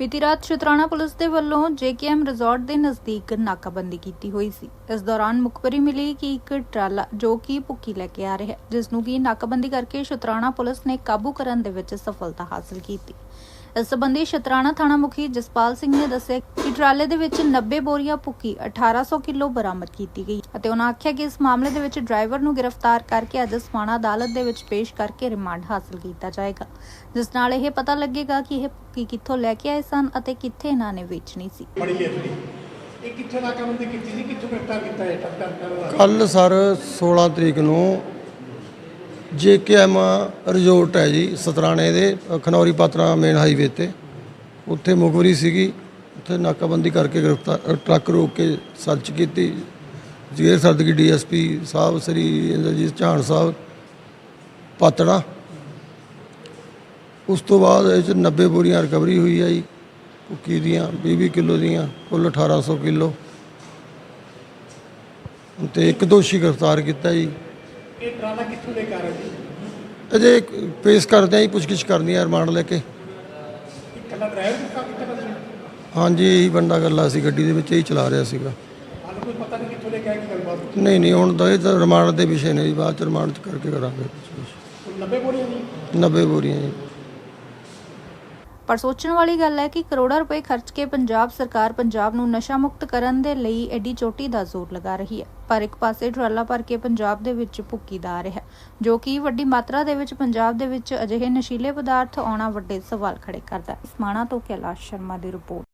ਬੀਤੀ ਰਾਤ ਸ਼ੁਤਰਾਣਾ ਪੁਲਿਸ ਦੇ ਵੱਲੋਂ ਜੇਕੇਐਮ ਰਿਜ਼ੋਰਟ ਦੇ ਨਜ਼ਦੀਕ ਨਾਕਾਬੰਦੀ ਕੀਤੀ ਹੋਈ ਸੀ। ਇਸ ਦੌਰਾਨ ਮੁਖਬਰੀ ਮਿਲੀ ਕਿ ਇੱਕ ਟਰਾਲਾ ਜੋ ਕਿ ਭੁੱਕੀ ਲੈ ਕੇ ਆ ਰਿਹਾ ਹੈ, ਜਿਸ ਨੂੰ ਕਿ ਨਾਕਾਬੰਦੀ ਕਰਕੇ ਸ਼ੁਤਰਾਣਾ ਪੁਲਿਸ ਨੇ ਕਾਬੂ ਕਰਨ ਦੇ ਵਿੱਚ ਸਫਲਤਾ ਹਾਸਲ ਕੀਤੀ। ਇਸ ਸੰਬੰਧੀ ਸ਼ਤਰਾਣਾ ਥਾਣਾ ਮੁਖੀ ਜਸਪਾਲ ਸਿੰਘ ਨੇ ਦੱਸਿਆ ਕਿ ਟਰਾਲੇ ਦੇ ਵਿੱਚ 90 ਬੋਰੀਆਂ ਭੁੱਕੀ 1800 ਕਿਲੋ ਬਰਾਮਦ ਕੀਤੀ ਗਈ ਅਤੇ ਉਹਨਾਂ ਆਖਿਆ ਕਿ ਇਸ ਮਾਮਲੇ ਦੇ ਵਿੱਚ ਡਰਾਈਵਰ ਨੂੰ ਗ੍ਰਿਫਤਾਰ ਕਰਕੇ ਅੱਜ ਸਮਾਣਾ ਅਦਾਲਤ ਦੇ ਵਿੱਚ ਪੇਸ਼ ਕਰਕੇ ਰਿਮਾਂਡ ਹਾਸਲ ਕੀਤਾ ਜਾਏਗਾ ਜਿਸ ਨਾਲ ਇਹ ਪਤਾ ਲੱਗੇਗਾ ਕਿ ਇਹ ਭੁੱਕੀ ਕਿੱਥੋਂ ਲੈ ਕੇ ਆਏ ਸਨ ਅਤੇ ਕਿੱਥੇ ਇਹਨਾਂ ਨੇ ਵੇਚਣੀ ਸੀ। ਇਹ ਕਿੱਥੇ ਨਾਕਾਬੰਦੀ ਕੀਤੀ ਸੀ? ਕਿੱਥੋਂ ਗ੍ਰਿਫਤਾਰ ਕੀਤਾ ਹੈ ਕੱਲ ਸਰ 16 ਤਰੀਕ ਨੂੰ ਜੇਕੇਐਮ ਰਿਜ਼ੋਰਟ ਹੈ ਜੀ, ਸਤਰਾਣੇ ਦੇ, ਖਨੌਰੀ ਪਾਤਰਾ ਮੇਨ ਹਾਈਵੇ ਤੇ। ਉੱਥੇ ਮੁਖਬਰੀ ਸੀਗੀ, ਉੱਥੇ ਨਾਕਾਬੰਦੀ ਕਰਕੇ ਗ੍ਰਿਫਤਾਰ ਟਰੱਕ ਰੋਕ ਕੇ ਸਰਚ ਕੀਤੀ। ਜਗੇਰ ਸਰਦਗੀ ਡੀਐਸਪੀ ਸਾਹਿਬ, ਸ੍ਰੀ ਇੰਦਰਜੀਤ ਝਾਣ ਸਾਹਿਬ, ਪਾਤੜਾ। ਉਸ ਤੋਂ ਬਾਅਦ ਇਹ 'ਚ 90 ਬੋਰੀਆਂ ਰਿਕਵਰੀ ਹੋਈ ਹੈ ਜੀ, ਕੁੱਕੀ ਦੀਆਂ 20 ਕਿਲੋ ਦੀਆਂ, ਕੁੱਲ 1800 ਕਿਲੋ। ਤੇ ਇੱਕ ਦੋਸ਼ੀ ਗ੍ਰਿਫਤਾਰ ਕੀਤਾ ਜੀ। ਇਹ ਟਰਾਲਾ ਕਿੱਥੋਂ ਅਜੇ ਪੇਸ਼ ਕਰਦੇ ਆ ਜੀ ਪੁੱਛਗਿੱਛ ਕਰਨੀ ਹੈ ਰਿਮਾਂਡ ਲੈ ਕੇ। ਡਰਾਈਵਰ ਕਿੱਥਾ ਕਿੱਥੇ ਹਾਂਜੀ ਇਹੀ ਬੰਦਾ ਗੱਲਾਂ ਸੀ ਗੱਡੀ ਦੇ ਵਿੱਚ ਇਹੀ ਚਲਾ ਰਿਹਾ ਸੀਗਾ। ਹਾਲੇ ਕੋਈ ਪਤਾ ਨਹੀਂ ਕਿੱਥੋਂ ਲੈ ਕੇ ਆਇਆ ਕੀ ਗੱਲਬਾਤ? ਨਹੀਂ ਨਹੀਂ ਹੁਣ ਤਾਂ ਇਹ ਤਾਂ ਰਿਮਾਂਡ ਦੇ ਵਿਸ਼ੇ ਨੇ ਜੀ ਬਾਅਦ ਚ ਰਿਮਾਂਡ ਚ ਕਰਕੇ ਕਰਾਂਗੇ। ਪੁੱਛਗਿੱਛ। ਕੋਈ 90 ਬੋਰੀਆਂ ਨਹੀਂ 90 ਬੋਰੀਆਂ ਜੀ। ਪਰ ਸੋਚਣ ਵਾਲੀ ਗੱਲ ਹੈ ਕਿ ਕਰੋੜਾਂ ਰੁਪਏ ਖਰਚ ਕੇ ਪੰਜਾਬ ਸਰਕਾਰ ਪੰਜਾਬ ਨੂੰ ਨਸ਼ਾ ਮੁਕਤ ਕਰਨ ਦੇ ਲਈ ਐਡੀ ਚੋਟੀ ਦਾ ਜ਼ੋਰ ਲਗਾ ਰਹੀ ਹੈ। ਪਰ ਇੱਕ ਪਾਸੇ ਟਰਾਲਾ ਭਰ ਕੇ ਪੰਜਾਬ ਦੇ ਵਿੱਚ ਭੁੱਕੀ ਦਾ ਰਿਹਾ ਜੋ ਕਿ ਵੱਡੀ ਮਾਤਰਾ ਦੇ ਵਿੱਚ ਪੰਜਾਬ ਦੇ ਵਿੱਚ ਅਜਿਹੇ ਨਸ਼ੀਲੇ ਪਦਾਰਥ ਆਉਣਾ ਵੱਡੇ ਸਵਾਲ ਖੜੇ ਕਰਦਾ ਹੈ। ਸਮਾਣਾ ਤੋਂ ਕੈਲਾਸ਼ ਸ਼ਰਮਾ ਦੀ ਰਿਪੋਰਟ।